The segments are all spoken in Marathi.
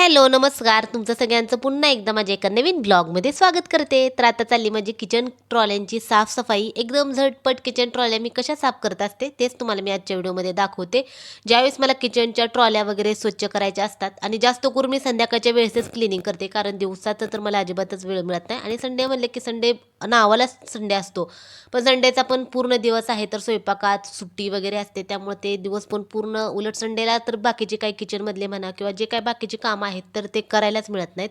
हॅलो नमस्कार. तुमचं सगळ्यांचं पुन्हा एकदा माझ्या एका नवीन ब्लॉगमध्ये स्वागत करते. तर आता चालली माझी किचन ट्रॉल्यांची साफसफाई. एकदम झटपट किचन ट्रॉल्या मी कशा साफ करत असते तेच तुम्हाला मी आजच्या व्हिडिओमध्ये दाखवते. ज्यावेळेस मला किचनच्या ट्रॉल्या वगैरे स्वच्छ करायच्या असतात आणि जास्त करून मी संध्याकाळच्या वेळेसच क्लिनिंग करते. कारण दिवसाचं तर मला अजिबातच वेळ मिळत नाही. आणि संडे म्हणले की संडे नावालाच संडे असतो. पण संडेचा पण पूर्ण दिवस आहे. तर स्वयंपाकात सुट्टी वगैरे असते. त्यामुळे ते दिवस पण पूर्ण उलट संडेला तर बाकीचे काही किचनमधले म्हणा किंवा जे काही बाकीचे कामं आहेत तर ते करायलाच मिळत नाहीत.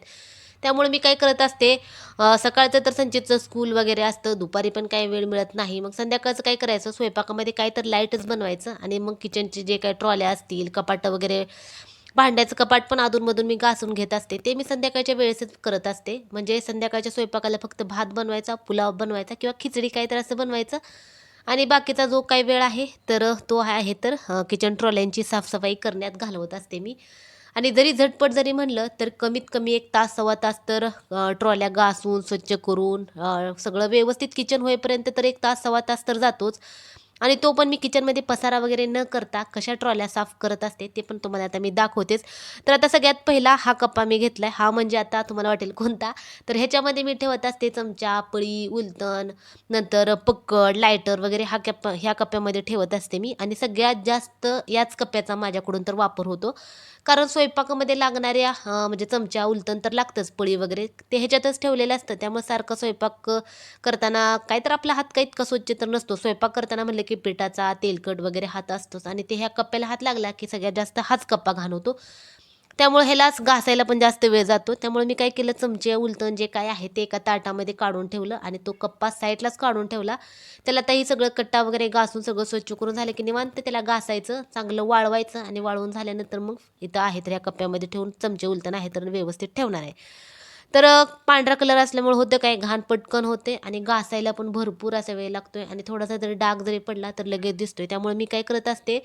त्यामुळे मी काय करत असते सकाळचं तर संचितचं स्कूल वगैरे असतं दुपारी पण काही वेळ मिळत नाही. मग संध्याकाळचं काय करायचं स्वयंपाकामध्ये काय तर लाईटच बनवायचं आणि मग किचनचे जे काही ट्रॉल्या असतील कपाटं वगैरे भांड्याचं कपाट पण अधूनमधून मी घासून घेत असते. ते मी संध्याकाळच्या वेळेसच करत असते. म्हणजे संध्याकाळच्या स्वयंपाकाला फक्त भात बनवायचा पुलाव बनवायचा किंवा खिचडी काही तर असं बनवायचं. आणि बाकीचा जो काही वेळ आहे तर तो आहे तर किचन ट्रॉल्यांची साफसफाई करण्यात घालवत असते मी. आणि जरी झटपट जरी म्हणलं तर कमीत कमी एक तास सव्वा तास तर ट्रॉल्या घासून स्वच्छ करून सगळं व्यवस्थित किचन होईपर्यंत तर एक तास सव्वा तास तर जातोच. आणि तो पण मी किचनमध्ये पसारा वगैरे न करता कशा ट्रॉल्या साफ करत असते ते पण तुम्हाला आता मी दाखवतेच. तर आता सगळ्यात पहिला हा कप्पा मी घेतला आहे हा म्हणजे आता तुम्हाला वाटेल कोणता? तर ह्याच्यामध्ये मी ठेवत असते चमचा पळी उलतण नंतर पक्कड लायटर वगैरे हा कप्पा ह्या कप्प्यामध्ये ठेवत असते मी. आणि सगळ्यात जास्त याच कप्प्याचा माझ्याकडून तर वापर होतो. कारण स्वयंपाकामध्ये लागणाऱ्या म्हणजे चमचा उलतण तर लागतंच पळी वगैरे ते ह्याच्यातच ठेवलेलं असतं. त्यामुळे सारखं स्वयंपाक करताना काय तर आपला हात काही इतका स्वच्छ तर नसतो. स्वयंपाक करताना म्हणलं की पिठाचा तेलकट वगैरे हात असतोच आणि ते ह्या कप्प्याला हात लागला की सगळ्यात जास्त हाच कप्पा घाण होतो त्यामुळे ह्यालाच घासायला पण जास्त वेळ जातो. त्यामुळे मी काय केलं चमचे उलटण जे काय आहे ते एका ताटामध्ये काढून ठेवलं आणि तो कप्पा साईडलाच काढून ठेवला. त्याला ताई सगळं कट्टा वगैरे घासून सगळं स्वच्छ करून झालं की निवांत त्याला घासायचं चांगलं वाळवायचं आणि वाळवून झाल्यानंतर मग इथं आहे तर ह्या कप्प्यामध्ये ठेवून चमचे उलटण आहे तर व्यवस्थित ठेवणार आहे. तर पांढरा कलर असल्यामुळे होतं काय घाण पटकन होते आणि घासायला पण भरपूर असा वेळ लागतो आहे आणि थोडासा जरी डाग जरी पडला तर लगेच दिसतोय. त्यामुळे मी काय करत असते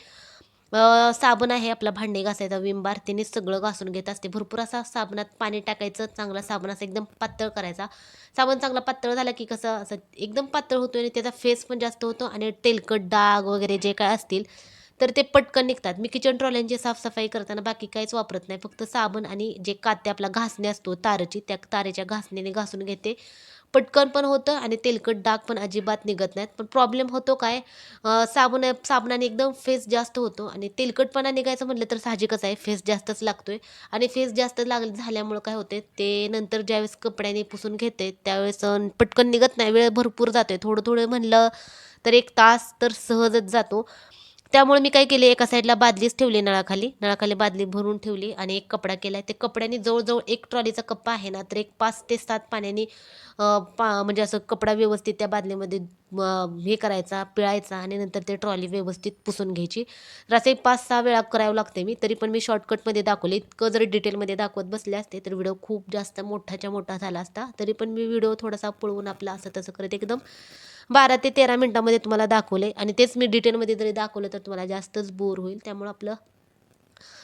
साबण आहे आपला भांडे घासायचा विमबार त्याने सगळं घासून घेत असते. भरपूर असा साबणात पाणी टाकायचं चांगला साबण असं एकदम पातळ करायचा. साबण चांगला पातळ झाला की कसं असं एकदम पातळ होतो आणि त्याचा फेस पण जास्त होतो आणि तेलकट डाग वगैरे जे काय असतील तर ते पटकन निघतात. मी किचन ट्रॉल्यांची साफसफाई करताना बाकी काहीच वापरत नाही. फक्त साबण आणि जे काते आपला घासणे असतो तारेची त्या तारेच्या घासण्याने घासून घेते. पटकन पण होतं आणि तेलकट डाग पण अजिबात निघत नाहीत. पण प्रॉब्लेम होतो काय? साबण साबणाने एकदम फेस जास्त होतो आणि तेलकटपणा निघायचं म्हटलं तर साहजिकच आहे. फेस जास्तच लागतो आहे आणि फेस जास्त लाग झाल्यामुळं काय होते ते नंतर ज्यावेळेस कपड्याने पुसून घेते त्यावेळेस पटकन निघत नाही. वेळ भरपूर जातोय. थोडं थोडं म्हणलं तर एक तास तर सहजच जातो. त्यामुळे मी काय केले एका साईडला बादलीच ठेवली नळाखाली. नळाखाली बादली भरून ठेवली आणि एक कपडा केला आहे ते कपड्याने जवळजवळ एक ट्रॉलीचा कप्पा आहे ना तर एक पाच ते सात पाण्याने पा म्हणजे असं कपडा व्यवस्थित त्या बादलीमध्ये हे करायचा पिळायचा आणि नंतर ते ट्रॉली व्यवस्थित पुसून घ्यायची. तर असं एक पाच सहा वेळा करावं लागते मी तरी पण मी शॉर्टकटमध्ये दाखवले. इतकं जर डिटेलमध्ये दाखवत बसले असते तर व्हिडिओ खूप जास्त मोठाच्या मोठा झाला असता तरी पण मी व्हिडिओ थोडासा पळवून आपला असं तसं करत एकदम बारा ते तेरा मिनटामध्ये तुम्हाला दाखवले. आणि तेच मी डिटेलमध्ये जरी दाखवलं तर तुम्हाला जास्तच बोर होईल. त्यामुळं आपलं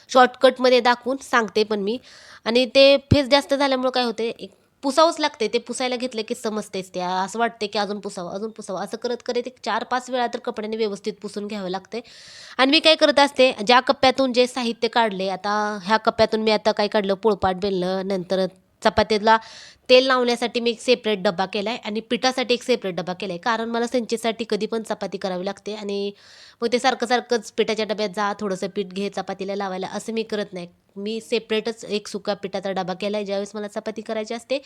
शॉर्टकटमध्ये दाखवून सांगते पण मी. आणि ते फेस जास्त झाल्यामुळं काय होते एक पुसावंच लागते ते पुसायला घेतलं की समजतेच ते असं वाटते की अजून पुसावं अजून पुसावं. असं करत करत एक चार पाच वेळा तर कपड्याने व्यवस्थित पुसून घ्यावं लागते आणि मी काय करत असते ज्या कप्प्यातून जे साहित्य काढले आता ह्या कप्प्यातून मी आता काय काढलं पोळपाट बेललं नंतर चपातीला तेल लावण्यासाठी मी एक सेपरेट डबा केला आहे आणि पिठासाठी एक सेपरेट डबा केला आहे कारण मला संचेसाठी कधी पण चपाती करावी लागते आणि मग ते सारखं सारखंच पिठाच्या डब्यात जा थोडंसं पीठ घे चपातीला लावायला. असं मी करत नाही. मी सेपरेटच एक सुका पिठाचा डबा केला आहे ज्यावेळेस मला चपाती करायची असते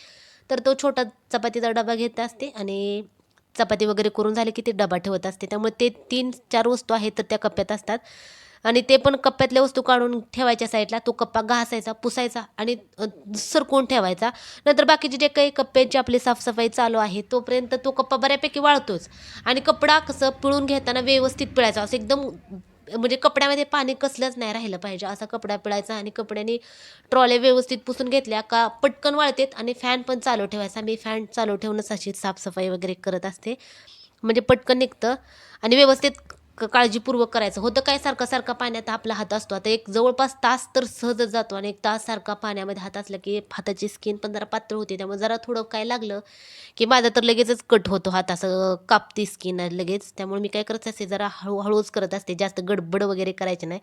तर तो छोटा चपातीचा डबा घेत असते आणि चपाती वगैरे करून झाले की ते डबा ठेवत असते. त्यामुळे ते तीन चार वस्तू आहेत तर त्या कप्प्यात असतात. आणि ते पण कप्प्यातल्या वस्तू काढून ठेवायच्या साईडला. तो कप्पा घासायचा पुसायचा आणि सरकून सरकवून ठेवायचा. नंतर बाकीचे जे काही कप्प्याची आपली साफसफाई चालू आहे तोपर्यंत तो कप्पा बऱ्यापैकी वाळतोच. आणि कपडा कसं पिळून घेताना व्यवस्थित पिळायचा. असं एकदम म्हणजे कपड्यामध्ये पाणी कसलंच नाही राहिलं पाहिजे. असा कपडा पिळायचा आणि कपड्याने ट्रॉले व्यवस्थित पुसून घेतल्या का पटकन वाळतेत आणि फॅन पण चालू ठेवायचा. मी फॅन चालू ठेवूनच अशी साफसफाई वगैरे करत असते. म्हणजे पटकन निघतं आणि व्यवस्थित काळजीपूर्वक करायचं. होतं काय? सारखा सारखा पाण्यात आपला हात असतो. आता एक जवळपास तास तर सहजच जातो आणि एक तास सारखा पाण्यामध्ये हात असला की हाताची स्किन पण जरा पातळ होते. त्यामुळे जरा थोडं काय लागलं की माझा तर लगेचच कट होतो हात. असं कापती स्किन लगेच. त्यामुळे मी काय करत असते जरा हळूहळूच करत असते. जास्त गडबड वगैरे करायचे नाही.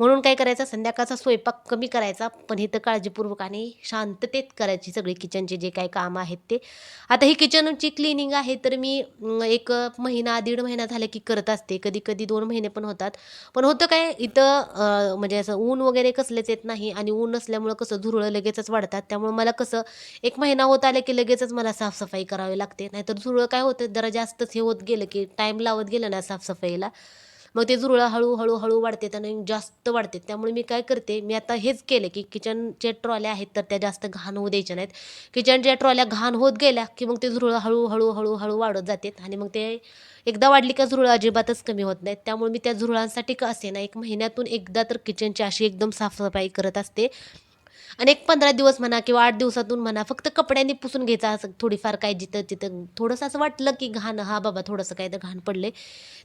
म्हणून काय करायचं संध्याकाळचा स्वयंपाक कमी करायचा पण हे तर काळजीपूर्वक आणि शांततेत करायची सगळी किचनचे जे काही कामं आहेत ते. आता ही किचनची क्लिनिंग आहे तर मी एक महिना दीड महिना झाला की करत असते. कधी कधी दोन महिने पण होतात. पण होतं काय इथं म्हणजे असं ऊन वगैरे कसलेच येत नाही आणि ऊन नसल्यामुळं कसं झुरळं लगेचच वाढतात. त्यामुळे मला कसं एक महिना होत आलं की लगेचच मला साफसफाई करावी लागते. नाहीतर झुरळं काय होतं जरा जास्तच हे होत गेलं की टाईम लावत गेलं ना साफसफाईला. मग ते झुरळं हळूहळू हळू वाढते आणि जास्त वाढते. त्यामुळे मी काय करते मी आता हेच केलं की किचनचे ट्रॉल्या आहेत तर त्या जास्त घाण होऊ द्यायच्या नाहीत. किचनच्या ट्रॉल्या घाण होत गेल्या की मग ते झुरळं हळूहळू हळूहळू वाढत जातात आणि मग ते एकदा वाढली का झुरळं अजिबातच कमी होत नाहीत. त्यामुळे मी त्या झुरळांसाठी का असे ना एक महिन्यातून एकदा तर किचनची अशी एकदम साफसफाई करत असते. आणि एक पंधरा दिवस म्हणा किंवा आठ दिवसातून म्हणा फक्त कपड्यांनी पुसून घ्यायचा असं थोडीफार काय जिथं तिथं. थोडंसं असं वाटलं की घाण हा बाबा थोडंसं काय तर घाण पडले.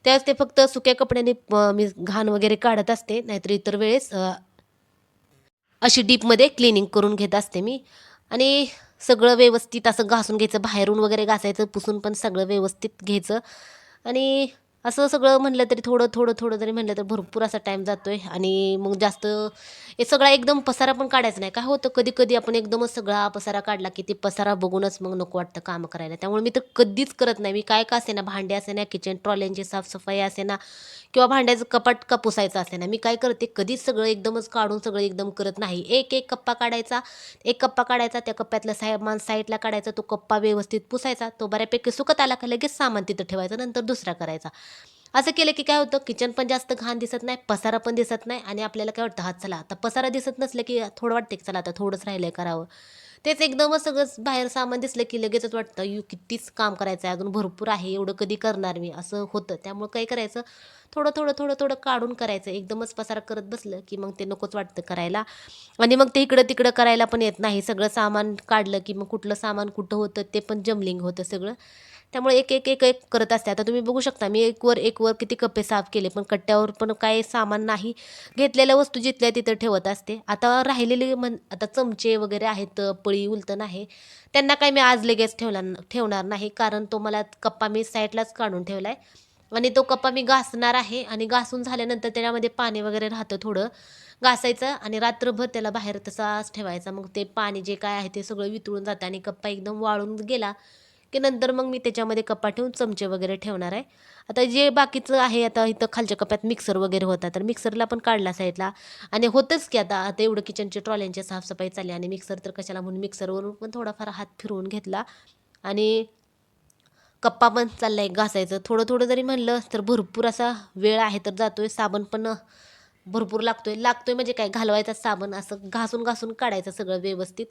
त्यावेळेस ते फक्त सुक्या कपड्यांनी मी घाण वगैरे काढत असते नाहीतर इतर वेळेस अशी डीपमध्ये क्लिनिंग करून घेत असते मी. आणि सगळं व्यवस्थित असं घासून घ्यायचं बाहेरून वगैरे घासायचं पुसून पण सगळं व्यवस्थित घ्यायचं. आणि असं सगळं म्हणलं तरी थोडं थोडं थोडं जरी म्हणलं तर भरपूर असा टाईम जातो आहे आणि मग जास्त हे सगळा एकदम पसारा पण काढायचा नाही. काय होतं कधी कधी आपण एकदमच सगळा पसारा काढला की ते पसारा बघूनच मग नको वाटतं कामं करायला. त्यामुळे मी तर कधीच करत नाही. मी काय का असे ना भांडे असे ना किचन ट्रॉल्यांची साफसफाई असे ना किंवा भांड्याचं कपाट का पुसायचं असे ना मी काय करते कधीच सगळं एकदमच काढून सगळं एकदम करत नाही. एक एक कप्पा काढायचा. एक कप्पा काढायचा त्या कप्प्यातला साय मान साईडला काढायचा. तो कप्पा व्यवस्थित पुसायचा. तो बऱ्यापैकी सुकत आला का लगेच सामान तिथं ठेवायचं. नंतर दुसरा करायचा. असं केलं की काय होतं किचन पण जास्त घाण दिसत नाही पसारा पण दिसत नाही आणि आपल्याला काय वाटतं हात चला. आता पसारा दिसत नसलं की थोडं वाटतं की चला आता थोडंच राहिलंय करावं. तेच एकदमच सगळंच बाहेर सामान दिसलं की लगेचच वाटतं यू कितीच काम करायचं आहे अजून भरपूर आहे एवढं कधी करणार मी? असं होतं. त्यामुळे काय करायचं थोडं थोडं थोडं थोडं काढून करायचं. एकदमच पसारा करत बसलं की मग ते नकोच वाटतं करायला. आणि मग ते इकडं तिकडं करायला पण येत नाही. सगळं सामान काढलं की मग कुठलं सामान कुठं होतं ते पण जमलिंग होतं सगळं. त्यामुळे एक एक एक एक करत असते. आता तुम्ही बघू शकता मी एक वर एक वर किती कप्पे साफ केले पण कट्ट्यावर पण काय सामान नाही. घेतलेल्या वस्तू जिथल्या तिथं ठेवत असते. आता राहिलेले म्हण आता चमचे वगैरे आहेत पळी उलटण आहे. त्यांना काय मी आज लगेच ठेवला ठेवणार नाही कारण तो मला कप्पा मी साईडलाच काढून ठेवला आहे आणि तो कप्पा मी घासणार आहे आणि घासून झाल्यानंतर त्याच्यामध्ये पाणी वगैरे राहतं थोडं. घासायचं आणि रात्रभर त्याला बाहेर तसाच ठेवायचा. मग ते पाणी जे काय आहे ते सगळं वितळून जातं आणि कप्पा एकदम वाळून गेला. की नंतर मग मी त्याच्यामध्ये कप्पा ठेवून चमचे वगैरे ठेवणार आहे. आता जे बाकीचं आहे आता इथं खालच्या कप्प्यात मिक्सर वगैरे होता तर मिक्सरला पण काढला साईडला आणि होतंच की आता आता एवढं किचनचे ट्रॉल्यांची साफसफाई चालली आणि मिक्सर तर कशाला म्हणून मिक्सरवरून पण थोडाफार हात फिरवून घेतला. आणि कप्पा पण चाललाय घासायचं. थोडं थोडं जरी म्हणलं तर भरपूर असा वेळ आहे तर जातोय. साबण पण भरपूर लागतोय. लागतोय म्हणजे काय? घालवायचा साबण असं घासून घासून काढायचं सगळं व्यवस्थित.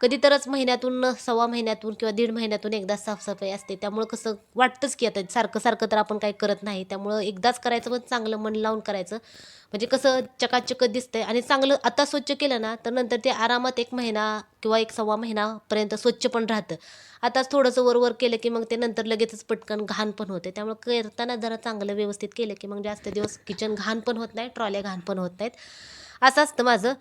कधी तरच महिन्यातून सव्वा महिन्यातून किंवा दीड महिन्यातून एकदा साफसफाई असते. त्यामुळं कसं वाटतंच की आता सारखं सारखं तर आपण काही करत नाही. त्यामुळं एकदाच करायचं पण चांगलं मन लावून करायचं. म्हणजे कसं चकाचक दिसतंय आणि चांगलं आता स्वच्छ केलं ना तर नंतर ते आरामात एक महिना किंवा एक सव्वा महिनापर्यंत स्वच्छ पण राहतं. आताच थोडंसं वर वर केलं की मग ते नंतर लगेचच पटकन घाण पण होते. त्यामुळे करताना जरा चांगलं व्यवस्थित केलं की मग जास्त दिवस किचन घाण पण होत नाही ट्रॉल्या घाण पण होत नाहीत. असं असतं माझं.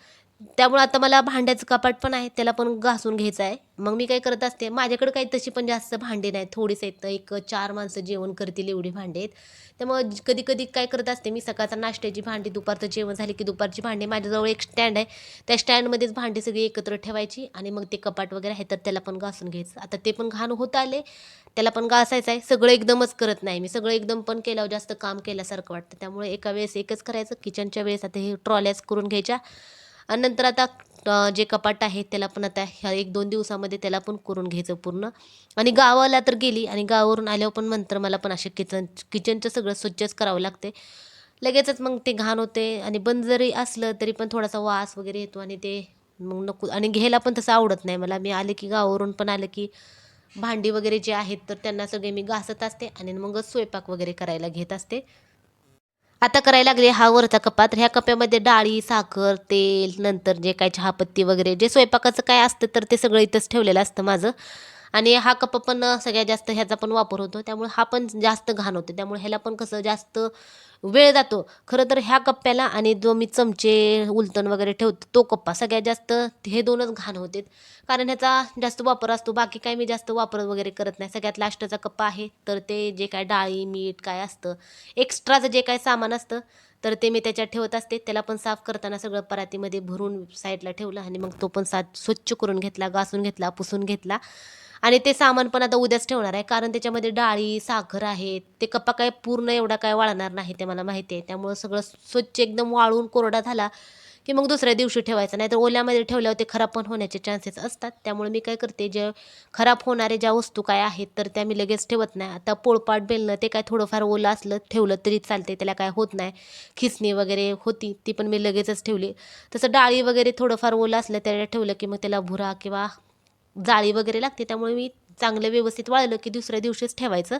त्यामुळं आता मला भांड्याचं कपाट पण आहे त्याला पण घासून घ्यायचं आहे. मग मी काय करत असते माझ्याकडे काही तशी पण जास्त भांडी नाहीत. थोडीच आहेत एक चार माणसं जेवण करतील एवढी भांडी आहेत. त्यामुळं कधी कधी काय करत असते मी सकाळचा नाश्त्याची भांडी दुपारचं जेवण झाली की दुपारची भांडी. माझ्याजवळ एक स्टँड आहे त्या स्टँडमध्येच भांडी सगळी एकत्र ठेवायची आणि मग ते कपाट वगैरे आहे तर त्याला पण घासून घ्यायचं. आता ते पण घाण होत आले त्याला पण घासायचं आहे. सगळं एकदमच करत नाही मी. सगळं एकदम पण केल्यावर जास्त काम केल्यासारखं वाटतं. त्यामुळे एका वेळेस एकच करायचं किचनच्या वेळेस आता हे ट्रॉल्याच करून घ्यायच्या. आणि नंतर आता जे कपाट आहे त्याला पण आता ह्या एक दोन दिवसामध्ये त्याला पण करून घ्यायचं पूर्ण. आणि गावाला तर गेली आणि गावावरून आल्यावर पण नंतर मला पण असे किचन किचनचं सगळं स्वच्छच करावं लागते. लगेचच मग ते घाण होते आणि बंद जरी असलं तरी पण थोडासा वास वगैरे येतो आणि ते मग नको. आणि घ्यायला पण तसं आवडत नाही मला. मी आले की गावावरून पण आलं की भांडी वगैरे जे आहेत तर त्यांना सगळे मी घासत असते आणि मगच स्वयंपाक वगैरे करायला घेत असते. आता करायला लागले हा वरचा कप्पा. तर ह्या कप्प्यामध्ये डाळी साखर तेल नंतर जे काय चहापत्ती वगैरे जे स्वयंपाकाचं काय असतं तर ते सगळं इथंच ठेवलेलं असतं माझं. आणि हा कप्पा पण सगळ्यात जास्त ह्याचा पण वापर होतो. त्यामुळे हा पण जास्त घाण होतो. त्यामुळे ह्याला पण कसं जास्त वेळ जातो. खरं तर ह्या कप्प्याला आणि जो मी चमचे उलटण वगैरे ठेवतो तो कप्पा सगळ्यात जास्त हे दोनच घाण होते. कारण ह्याचा जास्त वापर असतो. बाकी काय मी जास्त वापर वगैरे करत नाही. सगळ्यात लास्टचा कप्पा आहे. तर ते जे काय डाळी मीठ काय असतं एक्स्ट्राचं जे काय सामान असतं तर ते मी त्याच्यात ठेवत असते. त्याला पण साफ करताना सगळं परातीमध्ये भरून साईडला ठेवलं आणि मग तो पण साफ स्वच्छ करून घेतला घासून घेतला पुसून घेतला. आणि ते सामान पण आता उद्याच ठेवणार आहे कारण त्याच्यामध्ये डाळी साखर आहे ते कप्पा काय पूर्ण एवढा काय वाळणार नाही ते मला माहिती आहे. त्यामुळं सगळं स्वच्छ एकदम वाळून कोरडा झाला की मग दुसऱ्या दिवशी ठेवायचं. नाही तर ओल्यामध्ये ठेवल्यावर ते खराब पण होण्याचे चान्सेस असतात. त्यामुळे मी काय करते जे खराब होणारे ज्या वस्तू काय आहेत तर त्या मी लगेच ठेवत नाही. आता पोळपाट बेलणं ते काय थोडंफार ओलं असलं ठेवलं तरी चालते त्याला काय होत नाही. खिसणी वगैरे होती ती पण मी लगेचच ठेवली. तसं डाळी वगैरे थोडंफार ओलं असलं त्याला ठेवलं की मग त्याला भुरा किंवा जाळी वगैरे लागते त्यामुळे मी चांगलं व्यवस्थित वाळलं की दुसऱ्या दिवशीच ठेवायचं.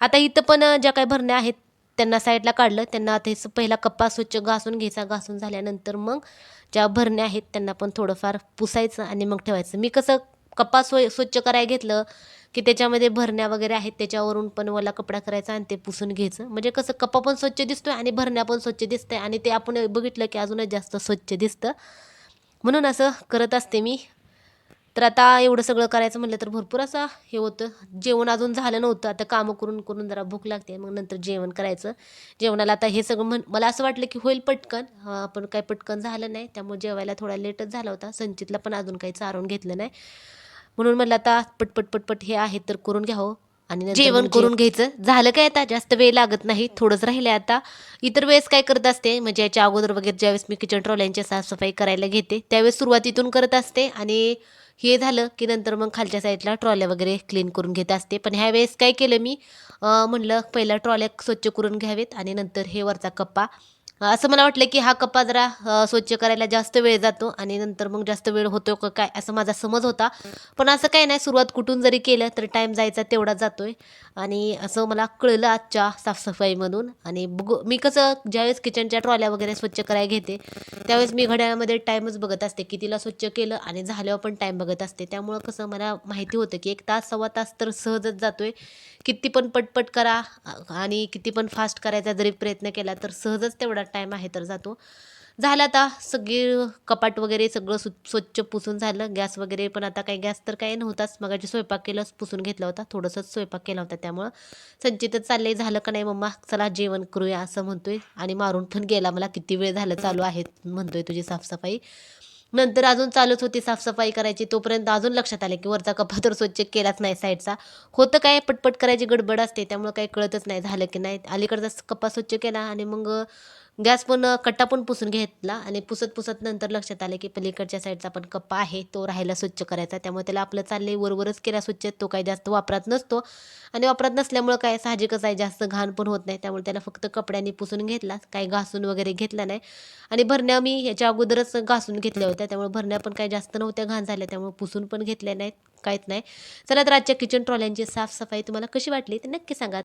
आता इथं पण ज्या काही भरण्या आहेत त्यांना साईडला काढलं त्यांना आता पहिला कप्पा स्वच्छ घासून घ्यायचा घासून झाल्यानंतर मग ज्या भरण्या आहेत त्यांना पण थोडंफार पुसायचं आणि मग ठेवायचं. मी कसं कप्पा स्व स्वच्छ करायला घेतलं की त्याच्यामध्ये भरण्या वगैरे आहेत त्याच्यावरून पण ओला कपडा करायचा आणि ते पुसून घ्यायचं. म्हणजे कसं कप्पा पण स्वच्छ दिसतोय आणि भरण्या पण स्वच्छ दिसतंय आणि ते आपण बघितलं की अजूनच जास्त स्वच्छ दिसतं. म्हणून असं करत असते मी. तर आता एवढं सगळं करायचं म्हटलं तर भरपूर असं हे होतं. जेवण अजून झालं नव्हतं. आता कामं करून करून जरा भूक लागते. मग नंतर जेवण करायचं. जेवणाला आता हे सगळं म्हण मला असं वाटलं की होईल पटकन. अं, पण काही पटकन झालं नाही. त्यामुळे जेवायला थोडा लेटच झाला होता. संचितला पण अजून काही चारून घेतलं नाही. म्हणून म्हटलं आता पटपट पटपट हे आहे तर करून घ्यावं. आणि जेवण करून घ्यायचं. झालं काय आता? जास्त वेळ लागत नाही. थोडंच राहिलं आता. इतर वेळेस काय करत असते? म्हणजे याच्या अगोदर वगैरे ज्यावेळेस मी किचन ट्रॉल्यांची साफसफाई करायला घेते त्यावेळेस सुरुवातीतून करत असते. आणि हे झालं की नंतर मग खालच्या साईडला ट्रॉल्या वगैरे क्लीन करून घेत असते. पण ह्या वेळेस काय केलं मी? म्हणलं पहिला ट्रॉल्या स्वच्छ करून घ्यावेत आणि नंतर हे वरचा कप्पा असं मला वाटलं की हा कप्पा जरा स्वच्छ करायला जास्त वेळ जातो आणि नंतर मग जास्त वेळ होतो का काय असं माझा समज होता. पण असं काही नाही सुरुवात कुठून जरी केलं तर टाईम जायचा तेवढा जातो आहे आणि असं मला कळलं आजच्या साफसफाईमधून. आणि बघू मी कसं ज्यावेळेस किचनच्या ट्रॉल्या वगैरे स्वच्छ करायला घेते त्यावेळेस मी घड्याळामध्ये टाईमच बघत असते. कितीला स्वच्छ केलं आणि झाल्यावर पण टाईम बघत असते. त्यामुळं कसं मला माहिती होतं की एक तास सव्वा तास तर सहजच जातो आहे किती पण पटपट करा आणि किती पण फास्ट करायचा जरी प्रयत्न केला तर सहजच तेवढा टाईम आहे तर जातो. झालं आता सगळी कपाट वगैरे सगळं सु स्वच्छ पुसून झालं. गॅस वगैरे पण आता काही गॅस तर काही नव्हताच. मगाची स्वयंपाक केलंच पुसून घेतला होता. थोडंसंच स्वयंपाक केला होता त्यामुळं. संचितच चाललंय. झालं का नाही मम्मा? चला जेवण करूया असं म्हणतोय. आणि मारून पण गेला मला. किती वेळ झालं चालू आहे म्हणतोय तुझी साफसफाई. नंतर अजून चालूच होती साफसफाई करायची. तोपर्यंत अजून लक्षात आलं की वरचा कप्पा तर स्वच्छ केलाच नाही साईडचा. होतं काय? पटपट करायची गडबड असते. त्यामुळे काही कळतच नाही झालं की नाही. अलीकडचा कप्पा स्वच्छ केला आणि मग गॅस पण कट्टा पण पुसून घेतला आणि पुसत पुसत नंतर लक्षात आलं की पलीकडच्या साईडचा पण कप्पा आहे तो राहायला स्वच्छ करायचा. त्यामुळे त्याला आपलं चालले वरवरच केला स्वच्छ तो काही जास्त वापरात नसतो. आणि वापरात नसल्यामुळं काय साहजिकच आहे जास्त घाण पण होत नाही. त्यामुळे त्याला फक्त कपड्यांनी पुसून घेतला काही घासून वगैरे घेतला नाही. आणि भरण्या मी ह्याच्या अगोदरच घासून घेतल्या होत्या. त्यामुळे भरण्या पण काही जास्त नव्हत्या घाण झाल्या त्यामुळे पुसून पण घेतल्या नाहीत काहीच नाही. चला तर आजच्या किचन ट्रॉल्यांची साफसफाई तुम्हाला कशी वाटली ते नक्की सांगा.